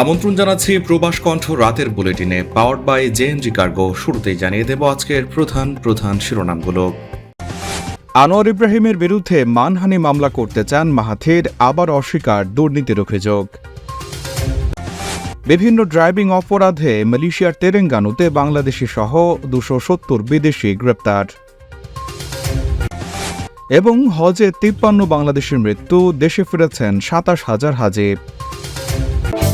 আমন্ত্রণ জানাচ্ছি প্রবাস কণ্ঠ রাতের বুলেটিনে power by J N G cargo শুরুতেই জানিয়ে দেব আজকের প্রধান প্রধান শিরোনামগুলো। আনোয়ার ইব্রাহিমের বিরুদ্ধে মানহানি মামলা করতে চান মাহাথির, আবার অস্বীকার, দুর্নীতির অভিযোগ। বিভিন্ন ড্রাইভিং অপরাধে মালয়েশিয়ার তেরেঙ্গানুতে বাংলাদেশি সহ দুশো সত্তর বিদেশি গ্রেপ্তার। এবং হজে তিপ্পান্ন বাংলাদেশের মৃত্যু, দেশে ফিরেছেন সাতাশ হাজার হাজিব।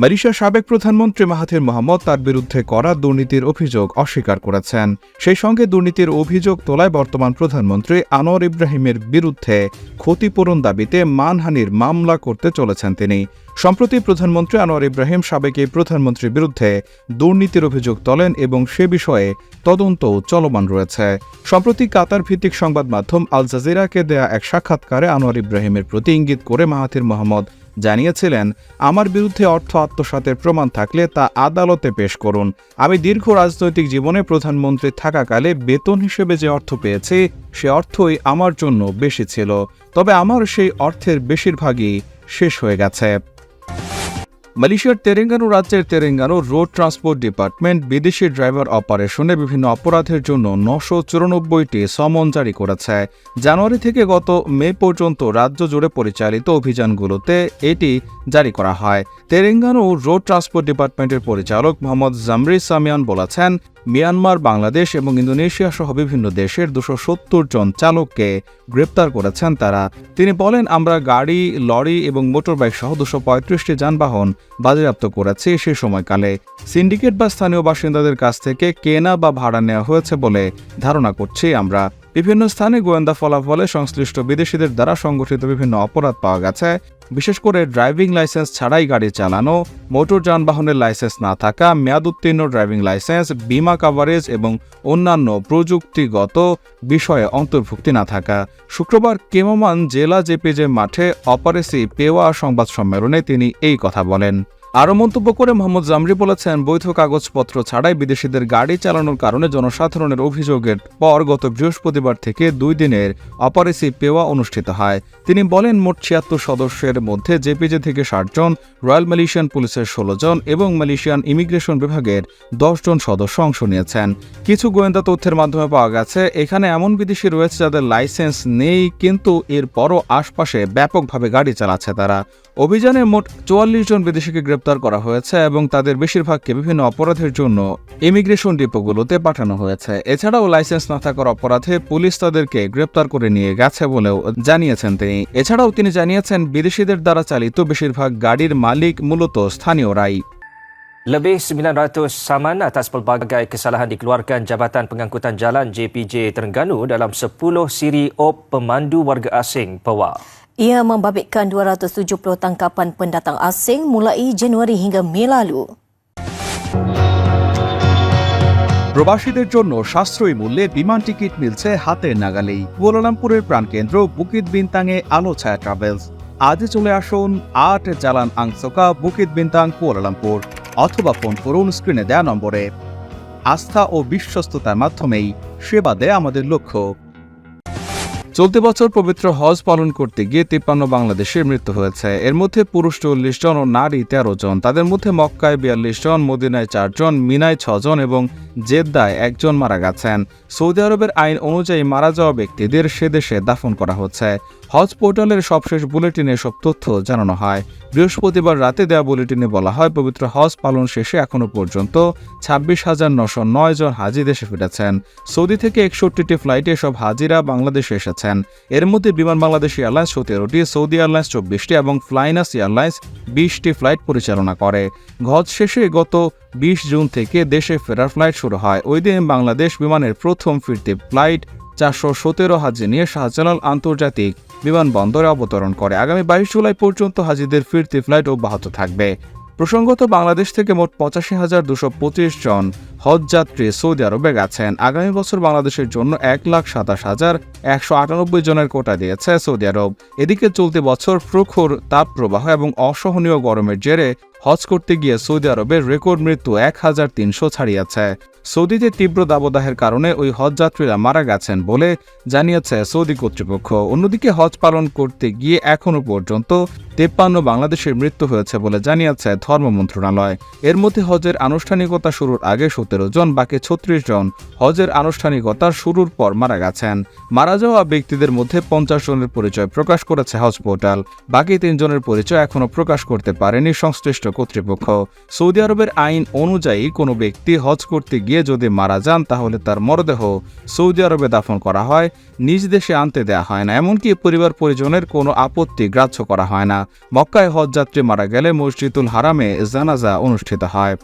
মালয়েশিয়ার সাবেক প্রধানমন্ত্রী মাহাথির মোহাম্মদ তার বিরুদ্ধে করা দুর্নীতির অভিযোগ অস্বীকার করেছেন। সেই সঙ্গে দুর্নীতির অভিযোগ তোলায় বর্তমান প্রধানমন্ত্রী আনোয়ার ইব্রাহিমের বিরুদ্ধে ক্ষতিপূরণ দাবিতে মানহানির মামলা করতে চলেছেন তিনি। সম্প্রতি প্রধানমন্ত্রী আনোয়ার ইব্রাহিম সাবেক এই প্রধানমন্ত্রীর বিরুদ্ধে দুর্নীতির অভিযোগ তোলেন এবং সে বিষয়ে তদন্ত চলমান রয়েছে। সম্প্রতি কাতার ভিত্তিক সংবাদ মাধ্যম আল জাজিরাকে দেয়া এক সাক্ষাৎকারে আনোয়ার ইব্রাহিমের প্রতি ইঙ্গিত করে মাহাথির মোহাম্মদ জানিয়েছিলেন, আমার বিরুদ্ধে অর্থ আত্মসাতের প্রমাণ থাকলে তা আদালতে পেশ করুন। আমি দীর্ঘ রাজনৈতিক জীবনে প্রধানমন্ত্রী থাকাকালে বেতন হিসেবে যে অর্থ পেয়েছি, সে অর্থই আমার জন্য বেশি ছিল। তবে আমার সেই অর্থের বেশিরভাগই শেষ হয়ে গেছে। মালয়েশিয়ার তেরেঙ্গানু রাজ্যের তেরেঙ্গানু রোড ট্রান্সপোর্ট ডিপার্টমেন্ট বিদেশি ড্রাইভার অপারেশনে বিভিন্ন অপরাধের জন্য নশো চুরানব্বইটি সমন জারি করেছে। জানুয়ারি থেকে গত মে পর্যন্ত রাজ্য জুড়ে পরিচালিত অভিযানগুলোতে এটি জারি করা হয়। তেরেঙ্গানু রোড ট্রান্সপোর্ট ডিপার্টমেন্টের পরিচালক মোহাম্মদ জামরি সামিয়ান বলেছেন মিয়ানমার, বাংলাদেশ এবং ইন্দোনেশিয়া সহ বিভিন্ন দেশের দুশো সত্তর জন চালককে গ্রেপ্তার করেছেন তারা। তিনি বলেন, আমরা গাড়ি, লরি এবং মোটরবাইক সহ দুশো পঁয়ত্রিশটি যানবাহন বাজেয়াপ্ত করেছি সে সময়কালে। সিন্ডিকেট বা স্থানীয় বাসিন্দাদের কাছ থেকে কেনা বা ভাড়া নেওয়া হয়েছে বলে ধারণা করছি আমরা। বিভিন্ন স্থানে গোয়েন্দা ফলাফলে সংশ্লিষ্ট বিদেশিদের দ্বারা সংগঠিত বিভিন্ন অপরাধ পাওয়া গেছে। বিশেষ করে ড্রাইভিং লাইসেন্স ছাড়াই গাড়ি চালানো, মোটর যানবাহনের লাইসেন্স না থাকা, মেয়াদ উত্তীর্ণ ড্রাইভিং লাইসেন্স, বিমা কাভারেজ এবং অন্যান্য প্রযুক্তিগত বিষয়ে অন্তর্ভুক্তি না থাকা। শুক্রবার কেমমান জেলা জেপিজে মাঠে অপারেসি পেওয়া সংবাদ সম্মেলনে তিনি এই কথা বলেন। আরও মন্তব্য করে মোহাম্মদ জামরি বলেছেন, বৈধ কাগজপত্র ছাড়াই বিদেশিদের গাড়ি চালানোর কারণে জনসাধারণের অভিযোগের পর গত বৃহস্পতিবার থেকে দুই দিনের অপারেসি পেওয়া অনুষ্ঠিত হয়। তিনি বলেন, মোট ছিয়াত্তর সদস্যের মধ্যে জেপিজে থেকে ষাট জন, রয়্যাল মালয়েশিয়ান পুলিশের ষোলো জন এবং মালয়েশিয়ান ইমিগ্রেশন বিভাগের দশজন সদস্য অংশ নিয়েছেন। কিছু গোয়েন্দা তথ্যের মাধ্যমে পাওয়া গেছে, এখানে এমন বিদেশি রয়েছে যাদের লাইসেন্স নেই, কিন্তু এরপরও আশপাশে ব্যাপকভাবে গাড়ি চালাচ্ছে তারা। অভিযানে মোট চুয়াল্লিশ জন বিদেশিকে গ্রেপ্তার করা হয়েছে এবং তাদের বেশিরভাগকে বিভিন্ন অপরাধের জন্য ইমিগ্রেশন ডিপোগুলোতে পাঠানো হয়েছে। এছাড়াও লাইসেন্স না থাকার অপরাধে পুলিশ তাদেরকে গ্রেপ্তার করে নিয়ে গেছে বলেও জানিয়েছেন তিনি। এছাড়াও তিনি জানিয়েছেন, বিদেশিদের দ্বারা চালিত বেশিরভাগ গাড়ির মালিক মূলত স্থানীয়রাই। Lebih 900 saman atas pelbagai kesalahan dikeluarkan Jabatan Pengangkutan Jalan JPJ Terengganu dalam 10 siri op pemandu warga asing PEWA. Ia membabitkan 270 tangkapan pendatang asing mulai Januari hingga Mei lalu. প্রবাসীদের জন্য সাশ্রয়ী মূল্যে বিমান টিকিট মিলছে হাতের নাগালেই কুয়ালালামপুরের প্রাণকেন্দ্র বুকিত বিনতাংয়ে আলো ছায়া ট্রাভেলস আজই চলে আসুন আট Jalan Angsoka Bukit Bintang Kuala Lumpur অথবা ফোন করুন স্ক্রিনে দেয়া নম্বরে। আস্থা ও বিশ্বস্ততার মাধ্যমেই সেবা দেয় আমাদের লক্ষ্য। চলতি বছর পবিত্র হজ পালন করতে গিয়ে তিপ্পান্ন বাংলাদেশের মৃত্যু হয়েছে। এর মধ্যে পুরুষ চল্লিশ জন ও নারী তেরো জন। তাদের মধ্যে মক্কায় বিয়াল্লিশ জন, মদিনায় চারজন মিনায় ছজন এবং জেদ্দায় একজন মারা গেছেন। সৌদি আরবের আইন অনুযায়ী মারা যাওয়া ব্যক্তিদের সে দেশে দাফন করা হচ্ছে। হজ পোর্টালের সবশেষ বুলেটিনে সব তথ্য জানানো হয়। বৃহস্পতিবার রাতে দেওয়া বুলেটিনে বলা হয়, পবিত্র হজ পালন শেষে এখনও পর্যন্ত ছাব্বিশ হাজার নশো নয় জন হাজি দেশে ফিরেছেন। সৌদি থেকে একষট্টিটি ফ্লাইটে সব হাজিরা বাংলাদেশে এসেছেন এর মধ্যে বিমান বাংলাদেশ এয়ারলাইন্স সতেরোটি সৌদি এয়ারলাইন্স চব্বিশটি এবং ফ্লাইনাস এয়ারলাইন্স বিশটি ফ্লাইট পরিচালনা করে। হজ শেষে গত বিশ জুন থেকে দেশে ফেরার ফ্লাইট শুরু হয়। ওই দিন বাংলাদেশ বিমানের প্রথম ফিরতি ফ্লাইট চারশো সতেরো হাজি নিয়ে শাহজালাল আন্তর্জাতিক বিমানবন্দরে অবতরণ করে। আগামী বাইশ জুলাই পর্যন্ত হাজিদের ফিরতি ফ্লাইট অব্যাহত থাকবে। প্রসঙ্গত বাংলাদেশ থেকে মোট পঁচাশি হাজার দুশো পঁচিশ জন হজযাত্রী সৌদি আরবে গেছেন। আগামী বছর বাংলাদেশের জন্য এক লাখ সাতাশ হাজার একশো আটানব্বই জনের কোটা দিয়েছে সৌদি আরব। এদিকে চলতি বছর প্রখর তাপপ্রবাহ এবং অসহনীয় গরমের জেরে হজ করতে গিয়ে সৌদি আরবের রেকর্ড মৃত্যু এক হাজার তিনশো ছাড়িয়েছে। সৌদিতে তীব্র দাবদাহের কারণে ওই হজযাত্রীরা মারা গেছেন বলে জানিয়েছে সৌদি কর্তৃপক্ষ। অন্যদিকে হজ পালন করতে গিয়ে এখনও পর্যন্ত তেপ্পান্ন বাংলাদেশের মৃত্যু হয়েছে বলে জানিয়েছে ধর্ম মন্ত্রণালয়। এর মধ্যে হজের আনুষ্ঠানিকতা শুরুর আগে সতেরো জন, বাকি ছত্রিশ জন হজের আনুষ্ঠানিকতা শুরুর পর মারা গেছেন। মারা যাওয়া ব্যক্তিদের মধ্যে পঞ্চাশ জনের পরিচয় প্রকাশ করেছে হজ পোর্টাল। বাকি তিনজনের পরিচয় এখনও প্রকাশ করতে পারেনি সংশ্লিষ্ট কর্তৃপক্ষ সৌদি আরবের আইন অনুযায়ী কোনো ব্যক্তি হজ করতে গিয়ে যদি মারা যান, তাহলে তার মরদেহ সৌদি আরবে দাফন করা হয়, নিজ দেশে আনতে দেয়া হয় না। এমনকি পরিবার পরিজনের কোনো আপত্তি গ্রাহ্য করা হয় না। মক্কায় হজযাত্রী মারা গেলে মসজিদুল হারামে জানাজা অনুষ্ঠিত হয়।